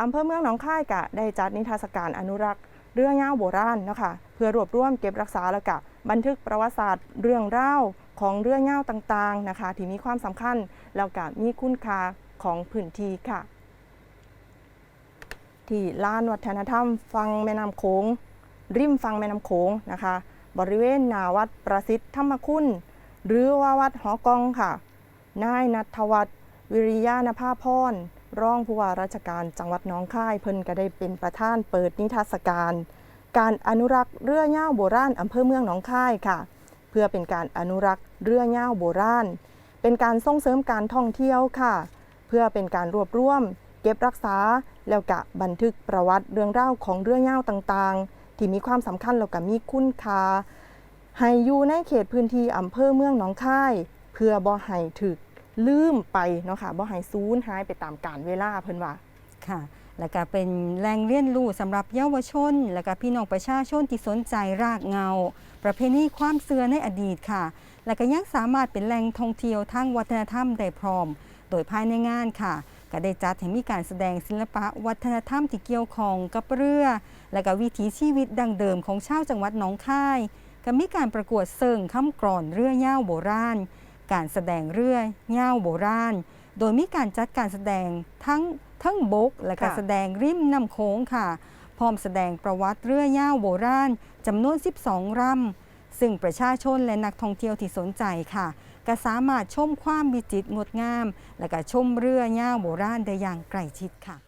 อำเภอเมืองหนองคายกะได้จัดนิทรรศการอนุรักษ์เรื่องย่าโบราณนะคะเพื่อรวบรวมเก็บรักษาและกะบันทึกประวัติศาสตร์เรื่องเล่าของเรื่องย่าต่างๆนะคะที่มีความสำคัญแล้วกะมีคุณค่าของพื้นที่ค่ะ ที่ลานวัฒนธรรมฟังแม่น้ำโขงริมฟังแม่น้ำโขงนะคะ บริเวณนาวัดประสิทธิ์ธรรมคุณ หรือว่าวัดหอกองค่ะ นายนัทวัฒน์วิริยานภาพร รองผู้ว่าราชการจังหวัดน้องคายเพิ่นก็ได้เป็นประธานเปิดนิทรรศการ การอนุรักษ์เรือย่าวโบราณอำเภอเมืองหนองคายค่ะ เพื่อเป็นการอนุรักษ์เรือย่าวโบราณ เป็นการส่งเสริมการท่องเที่ยวค่ะ เพื่อเป็นการรวบรวม เก็บรักษาแล้วก็บันทึกประวัติเรื่องเล่าของเรือย่าวต่างๆ ที่มีความสำคัญแล้วก็มีคุณค่าให้อยู่ในเขตพื้นที่อำเภอเมืองหนองคาย เพื่อบ่ให้ถึก ลืมไปเนาะค่ะบ่ให้สูญหายไปตามกาลเวลาเพิ่นว่าค่ะแล้วก็เป็นแหล่งเรียนรู้สำหรับเยาวชน แล้วก็พี่น้องประชาชนที่สนใจรากเงา ประเพณีความเสื่อในอดีตค่ะ และก็ยังสามารถเป็นแหล่งท่องเที่ยวทางวัฒนธรรมได้พร้อม โดยภายในงานค่ะ ก็ได้จัดให้มีการแสดงศิลปะวัฒนธรรมที่เกี่ยวข้องกับเรือ และก็วิถีชีวิตดังเดิมของชาวจังหวัดหนองคาย ก็มีการประกวดเสิร์งคำกรอนเรือย่าวโบราณ การแสดงเรือย่าวโบราณ โดยมีการจัดการแสดงทั้งทั้งบกและก็ค่ะแสดงริมน้ำโขงค่ะ พร้อมแสดงประวัติเรือย่าวโบราณจำนวน 12รำซึ่งประชาชนและนักท่องเที่ยวที่สนใจค่ะ ก็สามารถชมความวิจิตรงดงาม และก็ชมเรือย่าวโบราณได้อย่างใกล้ชิดค่ะ